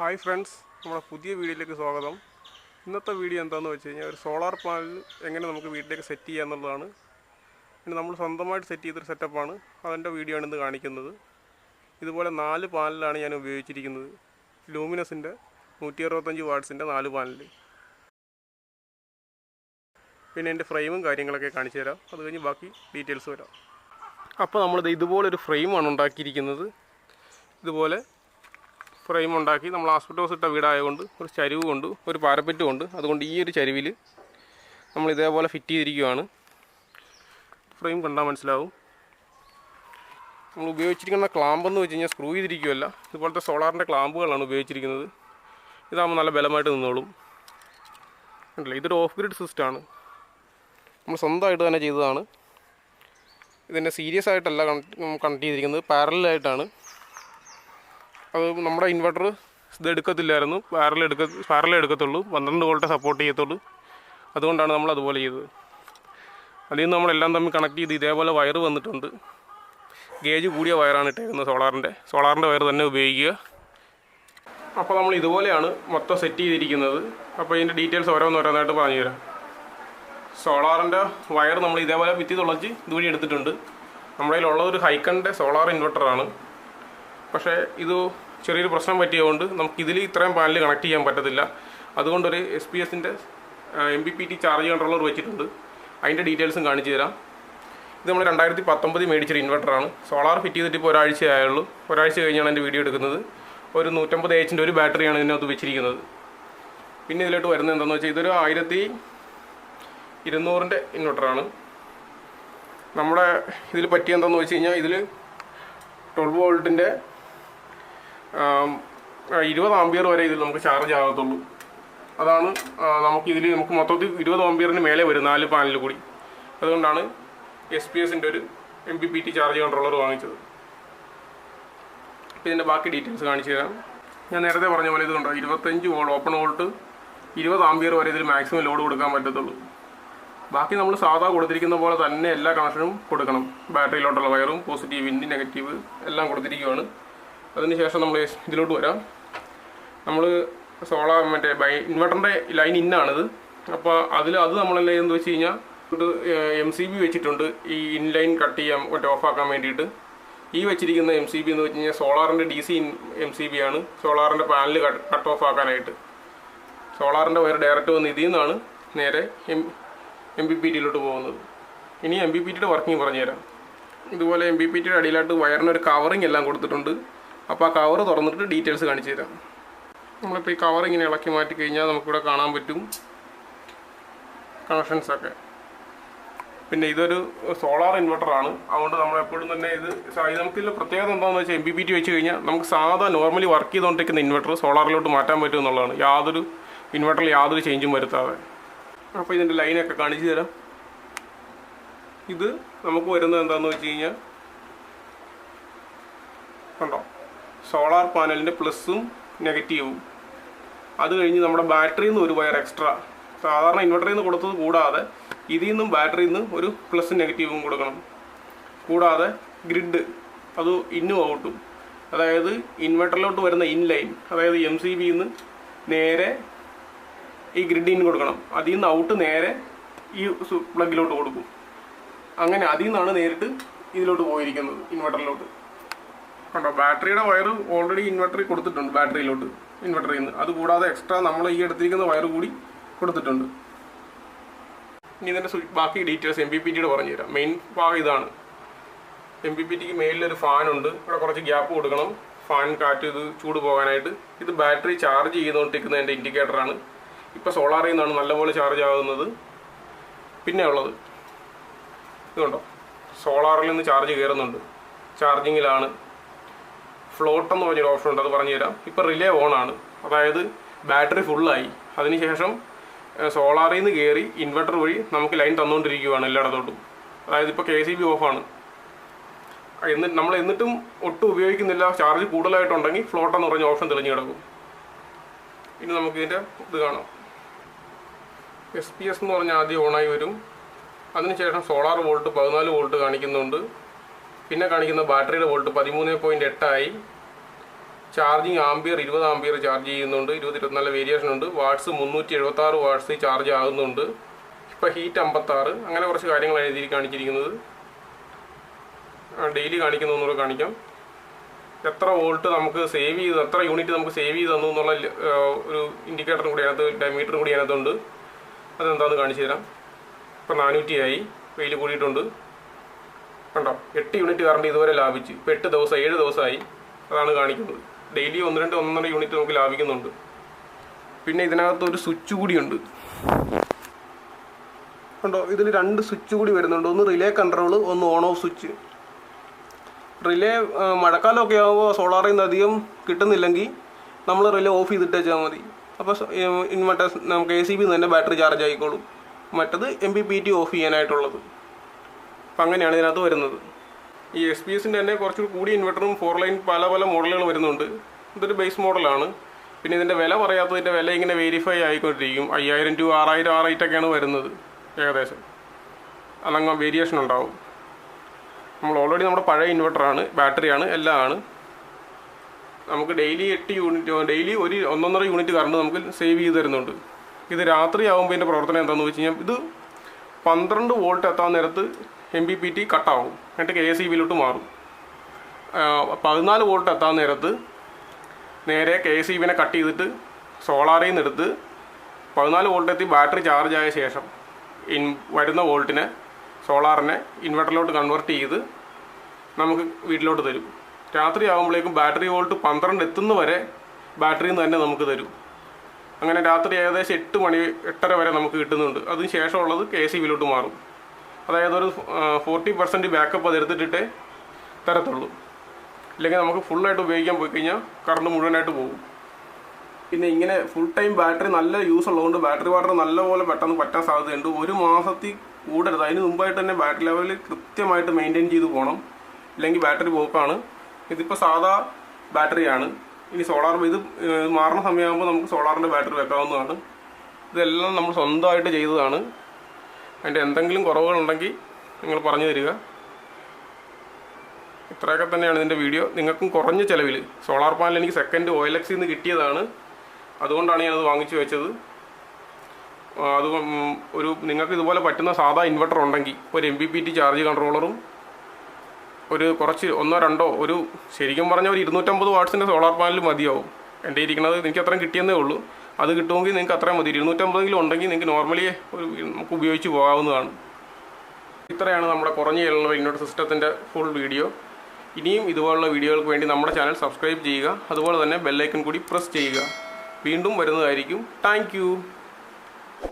Hi friends നമ്മുടെ പുതിയ വീഡിയോയിലേക്ക് സ്വാഗതം. ഇന്നത്തെ വീഡിയോ എന്താണെന്ന് വെച്ച് കഴിഞ്ഞാൽ ഒരു സോളാർ പാനൽ എങ്ങനെ നമുക്ക് വീട്ടിലേക്ക് സെറ്റ് ചെയ്യുക എന്നുള്ളതാണ്. പിന്നെ നമ്മൾ സ്വന്തമായിട്ട് സെറ്റ് ചെയ്തൊരു സെറ്റപ്പാണ്. അതിന്റെ വീഡിയോ ആണ് ഇന്ന് കാണിക്കുന്നത്. ഇതുപോലെ നാല് പാനലാണ് ഞാൻ ഉപയോഗിച്ചിരിക്കുന്നത്. ലൂമിനസിന്റെ നൂറ്റി അറുപത്തഞ്ച് വാട്ട്സിന്റെ നാല് പാനൽ പിന്നെ എന്റെ ഫ്രെയിമും കാര്യങ്ങളൊക്കെ കാണിച്ചു തരാം. അത് കഴിഞ്ഞ് ബാക്കി ഡീറ്റെയിൽസ് വരാം. അപ്പോൾ നമ്മളിത് ഇതുപോലൊരു ഫ്രെയിമാണ് ഉണ്ടാക്കിയിരിക്കുന്നത്. ഇതുപോലെ ഫ്രെയിം ഉണ്ടാക്കി നമ്മൾ ആസ്പെറ്റോസ് ഇട്ട വീടായതുകൊണ്ട് ഒരു ചരിവ് കൊണ്ട് ഒരു പാരപ്പറ്റും ഉണ്ട് അതുകൊണ്ട് ഈ ഒരു ചരിവിൽ നമ്മൾ ഇതേപോലെ ഫിറ്റ് ചെയ്തിരിക്കുകയാണ്. ഫ്രെയിം കണ്ടാൽ മനസ്സിലാവും. നമ്മൾ ഉപയോഗിച്ചിരിക്കുന്ന ക്ലാമ്പ് എന്ന് വെച്ച് കഴിഞ്ഞാൽ സ്ക്രൂ ചെയ്തിരിക്കുകയല്ല ഇതുപോലത്തെ സോളാറിന്റെ ക്ലാമ്പുകളാണ് ഉപയോഗിച്ചിരിക്കുന്നത്. ഇതാകുമ്പോൾ നല്ല ബലമായിട്ട് നിന്നോളും. ഉണ്ടല്ലോ ഇതൊരു ഓഫ് ഗ്രിഡ് സിസ്റ്റമാണ് നമ്മൾ സ്വന്തമായിട്ട് തന്നെ ചെയ്തതാണ്. ഇതിന്റെ സീരിയസ് ആയിട്ടല്ല കണക്ട് ചെയ്തിരിക്കുന്നത്. പാരലായിട്ടാണ് അത് നമ്മുടെ ഇൻവെർട്ടർ ഇത് എടുക്കത്തില്ലായിരുന്നു. പാരൽ എടുക്ക പാരലേ എടുക്കത്തുള്ളൂ. പന്ത്രണ്ട് വോൾട്ടേ സപ്പോർട്ട് ചെയ്യത്തുള്ളൂ. അതുകൊണ്ടാണ് നമ്മൾ അതുപോലെ ചെയ്തത്. അതിൽ നിന്ന് നമ്മളെല്ലാം തമ്മിൽ കണക്ട് ചെയ്ത് ഇതേപോലെ വയർ വന്നിട്ടുണ്ട്. ഗേജ് കൂടിയ വയറാണ് ഇട്ടേക്കുന്നത് സോളാറിന്റെ സോളാറിന്റെ വയർ തന്നെ ഉപയോഗിക്കുക. അപ്പോൾ നമ്മൾ ഇതുപോലെയാണ് മൊത്തം സെറ്റ് ചെയ്തിരിക്കുന്നത്. അപ്പോൾ ഇതിന്റെ ഡീറ്റെയിൽസ് ഓരോന്നോരോന്നായിട്ട് പറഞ്ഞുതരാം. സോളാറിന്റെ വയർ നമ്മൾ ഇതേപോലെ ഭിത്തി തുളച്ച് ഇതുവഴി എടുത്തിട്ടുണ്ട്. നമ്മുടെ കയ്യിലുള്ളത് ഒരു ഹൈക്കണിന്റെ സോളാർ ഇൻവെർട്ടറാണ് പക്ഷേ ഇത് ചെറിയൊരു പ്രശ്നം പറ്റിയതുകൊണ്ട് നമുക്ക് ഇതിൽ ഇത്രയും പാനൽ കണക്ട് ചെയ്യാൻ പറ്റത്തില്ല. അതുകൊണ്ടൊരു എസ് പി എസിന്റെ M B P T charge controller വെച്ചിട്ടുണ്ട്. അതിന്റെ ഡീറ്റെയിൽസും കാണിച്ചു തരാം. ഇത് നമ്മൾ രണ്ടായിരത്തി പത്തൊമ്പതിൽ മേടിച്ചൊരു ഇൻവെർട്ടറാണ് സോളാർ ഫിറ്റ് ചെയ്തിട്ട് ഇപ്പോൾ ഒരാഴ്ച ആയുള്ളൂ. ഒരാഴ്ച കഴിഞ്ഞാണ് എന്റെ വീഡിയോ എടുക്കുന്നത്. ഒരു നൂറ്റമ്പത് എച്ചിന്റെ ഒരു ബാറ്ററിയാണ് ഇതിനകത്ത് വെച്ചിരിക്കുന്നത്. പിന്നെ ഇതിലോട്ട് വരുന്നത് എന്താണെന്ന് വെച്ചാൽ ഇതൊരു ആയിരത്തി ഇരുന്നൂറിന്റെ ഇൻവെർട്ടറാണ് നമ്മുടെ ഇതിൽ പറ്റിയ എന്താണെന്ന് വെച്ച് കഴിഞ്ഞാൽ ഇതിൽ ട്വൽവ് വോൾട്ടിന്റെ ഇരുപത് ആംബിയർ വരെ ഇതിൽ നമുക്ക് ചാർജ് ആകത്തുള്ളൂ. അതാണ് നമുക്ക് ഇതിൽ നമുക്ക് മൊത്തത്തിൽ ഇരുപത് ആംബിയറിന് മേലെ വരും നാല് പാനൽ കൂടി. അതുകൊണ്ടാണ് എസ് പി എസിന്റെ ഒരു M B P T charge controller വാങ്ങിച്ചത്. ഇതിന്റെ ബാക്കി ഡീറ്റെയിൽസ് കാണിച്ചു തരാം. ഞാൻ നേരത്തെ പറഞ്ഞ പോലെ ഇതുണ്ടോ ഇരുപത്തഞ്ച് വോൾട്ട് ഓപ്പൺ വോൾട്ട് ഇരുപത് ആംബിയർ വരെ ഇതിൽ മാക്സിമം ലോഡ് കൊടുക്കാൻ പറ്റത്തുള്ളൂ. ബാക്കി നമ്മൾ സാധാ കൊടുത്തിരിക്കുന്ന പോലെ തന്നെ എല്ലാ കണക്ഷനും കൊടുക്കണം. ബാറ്ററിയിലോട്ടുള്ള വയറും പോസിറ്റീവ് ഇൻഡി നെഗറ്റീവ് എല്ലാം കൊടുത്തിരിക്കുകയാണ് അതിനുശേഷം നമ്മൾ ഇതിലോട്ട് വരാം. നമ്മൾ സോളാർ മറ്റേ ബൈ ഇൻവെർട്ടറിന്റെ ലൈൻ ഇന്നാണിത് അപ്പോൾ അതിൽ അത് നമ്മളെല്ലാം എന്ന് വെച്ച് കഴിഞ്ഞാൽ എം സി ബി വെച്ചിട്ടുണ്ട്. ഈ ഇൻലൈൻ കട്ട് ചെയ്യാൻ മറ്റേ ഓഫാക്കാൻ വേണ്ടിയിട്ട്. ഈ വെച്ചിരിക്കുന്ന എം സി ബി എന്ന് വെച്ച് കഴിഞ്ഞാൽ സോളാറിന്റെ D C M C B ആണ്. സോളാറിന്റെ പാനൽ കട്ട് ഓഫ് ആക്കാനായിട്ട്. സോളാറിന്റെ വയർ ഡയറക്റ്റ് വന്ന് ഇതിൽ നിന്നാണ് നേരെ എം എം ബി പി ടിയിലോട്ട് പോകുന്നത്. ഇനി എം ബി പി ടിയുടെ വർക്കിംഗ് പറഞ്ഞുതരാം. ഇതുപോലെ എം ബി പി ടിയുടെ അടിയിലായിട്ട് വയറിന് ഒരു കവറിങ് എല്ലാം കൊടുത്തിട്ടുണ്ട്. അപ്പോൾ ആ കവർ തുറന്നിട്ട് ഡീറ്റെയിൽസ് കാണിച്ചു തരാം. നമ്മളിപ്പോൾ ഈ കവർ ഇങ്ങനെ ഇളക്കി മാറ്റി കഴിഞ്ഞാൽ നമുക്കിവിടെ കാണാൻ പറ്റും കണക്ഷൻസൊക്കെ പിന്നെ ഇതൊരു സോളാർ ഇൻവെർട്ടറാണ് അതുകൊണ്ട് നമ്മൾ എപ്പോഴും തന്നെ ഇത് നമുക്കിതിൽ പ്രത്യേകത എന്താണെന്ന് വെച്ചാൽ എം ബി പി ടി വെച്ച് കഴിഞ്ഞാൽ നമുക്ക് സാധാ നോർമലി വർക്ക് ചെയ്തുകൊണ്ടിരിക്കുന്ന ഇൻവെർട്ടർ സോളാറിലോട്ട് മാറ്റാൻ പറ്റും എന്നുള്ളതാണ്. യാതൊരു ഇൻവെർട്ടറിൽ യാതൊരു ചേഞ്ചും വരുത്താതെ. അപ്പോൾ ഇതിന്റെ ലൈനൊക്കെ കാണിച്ചു തരാം. ഇത് നമുക്ക് വരുന്നത് എന്താണെന്ന് വെച്ച് കഴിഞ്ഞാൽ കണ്ടോ സോളാർ പാനലിന്റെ പ്ലസ്സും നെഗറ്റീവും. അത് കഴിഞ്ഞ് നമ്മുടെ ബാറ്ററിയിൽ നിന്ന് ഒരു വയർ എക്സ്ട്രാ. സാധാരണ ഇൻവെർട്ടറിൽ നിന്ന് കൊടുത്തത് കൂടാതെ ഇതിൽ നിന്നും ബാറ്ററിയിൽ നിന്ന് ഒരു പ്ലസ്സും നെഗറ്റീവും കൊടുക്കണം. കൂടാതെ ഗ്രിഡ് അത് ഇന്നും ഔട്ടും. അതായത് ഇൻവെർട്ടറിലോട്ട് വരുന്ന ഇൻ ലൈൻ അതായത് എം സി ബിയിൽ നിന്ന് നേരെ ഈ ഗ്രിഡ് ഇൻ കൊടുക്കണം. അതിൽ നിന്ന് ഔട്ട് നേരെ ഈ പ്ലഗിലോട്ട് കൊടുക്കും. അങ്ങനെ അതിൽ നിന്നാണ് നേരിട്ട് ഇതിലോട്ട് പോയിരിക്കുന്നത് ഇൻവെർട്ടറിലോട്ട്. കണ്ടോ ബാറ്ററിയുടെ വയർ ഓൾറെഡി ഇൻവെർട്ടറിൽ കൊടുത്തിട്ടുണ്ട് ബാറ്ററിയിലോട്ട് ഇൻവെർട്ടറിൽ നിന്ന്. അതുകൂടാതെ എക്സ്ട്രാ നമ്മൾ ഈ എടുത്തിരിക്കുന്ന വയർ കൂടി കൊടുത്തിട്ടുണ്ട്. ഇനി ഇതിന്റെ ബാക്കി ഡീറ്റെയിൽസ് എം ബി പി ടിയുടെ പറഞ്ഞു തരാം മെയിൻ ഭാഗം ഇതാണ്. എം ബി പി ടിക്ക് മേലിലൊരു ഫാനുണ്ട് ഇവിടെ കുറച്ച് ഗ്യാപ്പ് കൊടുക്കണം. ഫാൻ കാറ്റ് ഇത് ചൂട് പോകാനായിട്ട്. ഇത് ബാറ്ററി ചാർജ് ചെയ്തുകൊണ്ടിരിക്കുന്നതിന്റെ ഇൻഡിക്കേറ്ററാണ് ഇപ്പോൾ സോളാറിൽ നിന്നാണ് നല്ലപോലെ ചാർജ് ആകുന്നത്. പിന്നെ ഉള്ളത്. ഇതുണ്ടോ സോളാറിൽ നിന്ന് ചാർജ് കയറുന്നുണ്ട് ചാർജിങ്ങിലാണ് ഫ്ലോട്ട് എന്ന് പറഞ്ഞൊരു ഓപ്ഷൻ ഉണ്ട് അത് പറഞ്ഞു തരാം. ഇപ്പോൾ റിലേ ഓൺ ആണ്. അതായത് ബാറ്ററി ഫുള്ളായി അതിനുശേഷം സോളാറിൽ നിന്ന് കയറി ഇൻവെർട്ടർ വഴി നമുക്ക് ലൈൻ തന്നുകൊണ്ടിരിക്കുകയാണ് എല്ലായിടത്തോട്ടും. അതായത് ഇപ്പോൾ കെ സി ബി ഓഫാണ് എന്നിട്ട് നമ്മൾ എന്നിട്ടും ഒട്ടും ഉപയോഗിക്കുന്നില്ല. ചാർജ് കൂടുതലായിട്ടുണ്ടെങ്കിൽ ഫ്ലോട്ട് എന്ന് പറഞ്ഞ ഓപ്ഷൻ തെളിഞ്ഞു കിടക്കും. ഇനി നമുക്ക് ഇതിന്റെ ഇത് കാണാം. എസ് പി എസ് എന്ന് പറഞ്ഞാൽ ആദ്യം ഓണായി വരും. അതിനുശേഷം സോളാർ വോൾട്ട് പതിനാല് വോൾട്ട് കാണിക്കുന്നുണ്ട്. പിന്നെ കാണിക്കുന്ന ബാറ്ററിയുടെ വോൾട്ട് പതിമൂന്ന് പോയിന്റ് എട്ടായി ചാർജിങ് ആംബിയർ ഇരുപത് ആംബിയർ ചാർജ് ചെയ്യുന്നുണ്ട്. ഇരുപത് ഇരുപത്തിനാല് വേരിയേഷൻ ഉണ്ട്. വാട്സ് മുന്നൂറ്റി എഴുപത്തി ആറ് വാട്ട്സ് ചാർജ് ആകുന്നുണ്ട്. ഇപ്പോൾ ഹീറ്റ് അമ്പത്താറ്. അങ്ങനെ കുറച്ച് കാര്യങ്ങൾ എഴുതി കാണിച്ചിരിക്കുന്നത്. ഡെയിലി കാണിക്കുന്ന ഒന്നുകൂടെ കാണിക്കാം. എത്ര വോൾട്ട് നമുക്ക് സേവ് ചെയ്ത് എത്ര യൂണിറ്റ് നമുക്ക് സേവ് ചെയ്ത് തന്നു എന്നുള്ള ഒരു ഇൻഡിക്കേറ്ററും കൂടി അതിനകത്ത് ഡയമീറ്ററും കൂടി അതിനകത്തുണ്ട്. അതെന്താണെന്ന് കാണിച്ചു തരാം. ഇപ്പം നാനൂറ്റിയായി വെയിൽ കൂടിയിട്ടുണ്ട്. കണ്ടോ? എട്ട് യൂണിറ്റ് കറണ്ട് ഇതുവരെ ലാഭിച്ചു. ഇപ്പം എട്ട് ദിവസം ഏഴ് ദിവസമായി അതാണ് കാണിക്കുന്നത്. ഡെയിലി ഒന്ന് രണ്ട് ഒന്നര യൂണിറ്റ് നമുക്ക് ലാഭിക്കുന്നുണ്ട്. പിന്നെ ഇതിനകത്ത് ഒരു സ്വിച്ച് കൂടിയുണ്ട് കണ്ടോ? ഇതിൽ രണ്ട് സ്വിച്ച് കൂടി വരുന്നുണ്ട്. ഒന്ന് റിലേ കൺട്രോൾ ഒന്ന് ഓൺ ഓഫ് സ്വിച്ച് റിലേ മഴക്കാലമൊക്കെ ആകുമ്പോൾ സോളാറിൽ നിന്ന് അധികം കിട്ടുന്നില്ലെങ്കിൽ നമ്മൾ റിലേ ഓഫ് ചെയ്തിട്ട് വെച്ചാൽ മതി അപ്പോൾ ഇൻവെർട്ടർ നമുക്ക് എ സി ബി തന്നെ ബാറ്ററി ചാർജ് ആയിക്കോളും. മറ്റത് M B P T off ചെയ്യാനായിട്ടുള്ളത്. അപ്പം അങ്ങനെയാണ് ഇതിനകത്ത് വരുന്നത്. ഈ എസ് പി എസിന്റെ തന്നെ കുറച്ചുകൂടി കൂടിയ ഇൻവെർട്ടറും ഫോർ ലൈൻ പല പല മോഡലുകൾ വരുന്നുണ്ട്. ഇതൊരു ബേസ് മോഡലാണ് പിന്നെ ഇതിന്റെ വില പറയാത്തതിന്റെ വില ഇങ്ങനെ വെരിഫൈ ആയിക്കൊണ്ടിരിക്കും. അയ്യായിരം ടു ആറായിരം ആ റേറ്റൊക്കെയാണ് വരുന്നത് ഏകദേശം. അതങ്ങ് വേരിയേഷൻ ഉണ്ടാവും. നമ്മൾ ഓൾറെഡി നമ്മുടെ പഴയ ഇൻവെർട്ടറാണ് ബാറ്ററിയാണ് എല്ലാം ആണ്. നമുക്ക് ഡെയിലി എട്ട് യൂണിറ്റ് ഡെയിലി ഒരു ഒന്നൊന്നര യൂണിറ്റ് കറണ്ട് നമുക്ക് സേവ് ചെയ്ത് തരുന്നുണ്ട്. ഇത് രാത്രി ആകുമ്പോൾ ഇതിന്റെ പ്രവർത്തനം എന്താണെന്ന് വെച്ച് കഴിഞ്ഞാൽ ഇത് പന്ത്രണ്ട് വോൾട്ട് എത്താൻ നേരത്ത് എം ബി പി ടി കട്ടാവും എന്നിട്ട് കെ എസ് ഇ ബിയിലോട്ട് മാറും. പതിനാല് വോൾട്ട് എത്താൻ നേരത്ത് നേരെ കെ എസ് ഇ ബിനെ കട്ട് ചെയ്തിട്ട് സോളാറിൽ നിന്ന് എടുത്ത് പതിനാല് വോൾട്ട് എത്തി ബാറ്ററി ചാർജ് ആയ ശേഷം ഇൻ വരുന്ന വോൾട്ടിനെ സോളാറിനെ ഇൻവെർട്ടറിലോട്ട് കൺവെർട്ട് ചെയ്ത് നമുക്ക് വീട്ടിലോട്ട് തരും. രാത്രി ആകുമ്പോഴേക്കും ബാറ്ററി വോൾട്ട് പന്ത്രണ്ട് എത്തുന്ന വരെ ബാറ്ററിയിൽ നിന്ന് തന്നെ നമുക്ക് തരും. അങ്ങനെ രാത്രി ഏകദേശം എട്ട് മണി എട്ടര വരെ നമുക്ക് കിട്ടുന്നുണ്ട്. അതിന് ശേഷമുള്ളത് കെ സി ബിയിലോട്ട് മാറും. അതായത് ഒരു ഫോർട്ടി പെർസെന്റ് ബാക്കപ്പ് അത് എടുത്തിട്ടിട്ടേ തരത്തുള്ളൂ. ഇല്ലെങ്കിൽ നമുക്ക് ഫുള്ളായിട്ട് ഉപയോഗിക്കാൻ പോയി കഴിഞ്ഞാൽ കറണ്ട് മുഴുവനായിട്ട് പോകും. പിന്നെ ഇങ്ങനെ ഫുൾ ടൈം ബാറ്ററി നല്ല യൂസ് ഉള്ളതുകൊണ്ട് ബാറ്ററി വാട്ടർ നല്ലപോലെ പെട്ടെന്ന് പറ്റാൻ സാധ്യതയുണ്ട്. ഒരു മാസത്തിൽ കൂടരുത്. അതിന് മുമ്പായിട്ട് തന്നെ ബാറ്ററി ലെവൽ കൃത്യമായിട്ട് മെയിന്റെയിൻ ചെയ്ത് പോകണം. ഇല്ലെങ്കിൽ ബാറ്ററി പോക്കാണ് ഇതിപ്പോൾ സാധാ ബാറ്ററിയാണ് ഇനി സോളാർ ഇത് മാറുന്ന സമയമാകുമ്പോൾ നമുക്ക് സോളാറിന്റെ ബാറ്ററി വെക്കാവുന്നതാണ്. ഇതെല്ലാം നമ്മൾ സ്വന്തമായിട്ട് ചെയ്തതാണ്. അതിന്റെ എന്തെങ്കിലും കുറവുകളുണ്ടെങ്കിൽ നിങ്ങൾ പറഞ്ഞു തരിക. ഇത്രയൊക്കെ തന്നെയാണ് ഇതിന്റെ വീഡിയോ. നിങ്ങൾക്കും കുറഞ്ഞ ചിലവിൽ സോളാർ പാനൽ എനിക്ക് സെക്കൻഡ് ഓയിൽ എക്സിൽ നിന്ന് കിട്ടിയതാണ്. അതുകൊണ്ടാണ് ഞാനത് വാങ്ങിച്ചു വെച്ചത്. അത് ഒരു നിങ്ങൾക്ക് ഇതുപോലെ പറ്റുന്ന സാധാ ഇൻവെർട്ടർ ഉണ്ടെങ്കിൽ ഒരു M B P T charge കൺട്രോളറും ഒരു കുറച്ച് ഒന്നോ രണ്ടോ ഒരു ശരിക്കും പറഞ്ഞാൽ ഒരു ഇരുന്നൂറ്റമ്പത് വാട്ട്സിന്റെ സോളാർ പാനൽ മതിയാവും. എന്റെ ഇരിക്കുന്നത് എനിക്ക് അത്രയും കിട്ടിയെന്നേ ഉള്ളൂ. അത് കിട്ടുമെങ്കിൽ നിങ്ങൾക്ക് അത്രയും മതി. ഇരുന്നൂറ്റമ്പതെങ്കിലും ഉണ്ടെങ്കിൽ നിങ്ങൾക്ക് നോർമലി നമുക്ക് ഉപയോഗിച്ച് പോകാവുന്നതാണ്. ഇത്രയാണ് നമ്മുടെ കുറഞ്ഞ ഇലുള്ള ഇൻവെർട്ടർ സിസ്റ്റത്തിന്റെ ഫുൾ വീഡിയോ ഇനിയും ഇതുപോലുള്ള വീഡിയോകൾക്ക് വേണ്ടി നമ്മുടെ ചാനൽ സബ്സ്ക്രൈബ് ചെയ്യുക. അതുപോലെ തന്നെ ബെല്ലൈക്കൺ കൂടി പ്രസ് ചെയ്യുക. വീണ്ടും വരുന്നതായിരിക്കും. താങ്ക്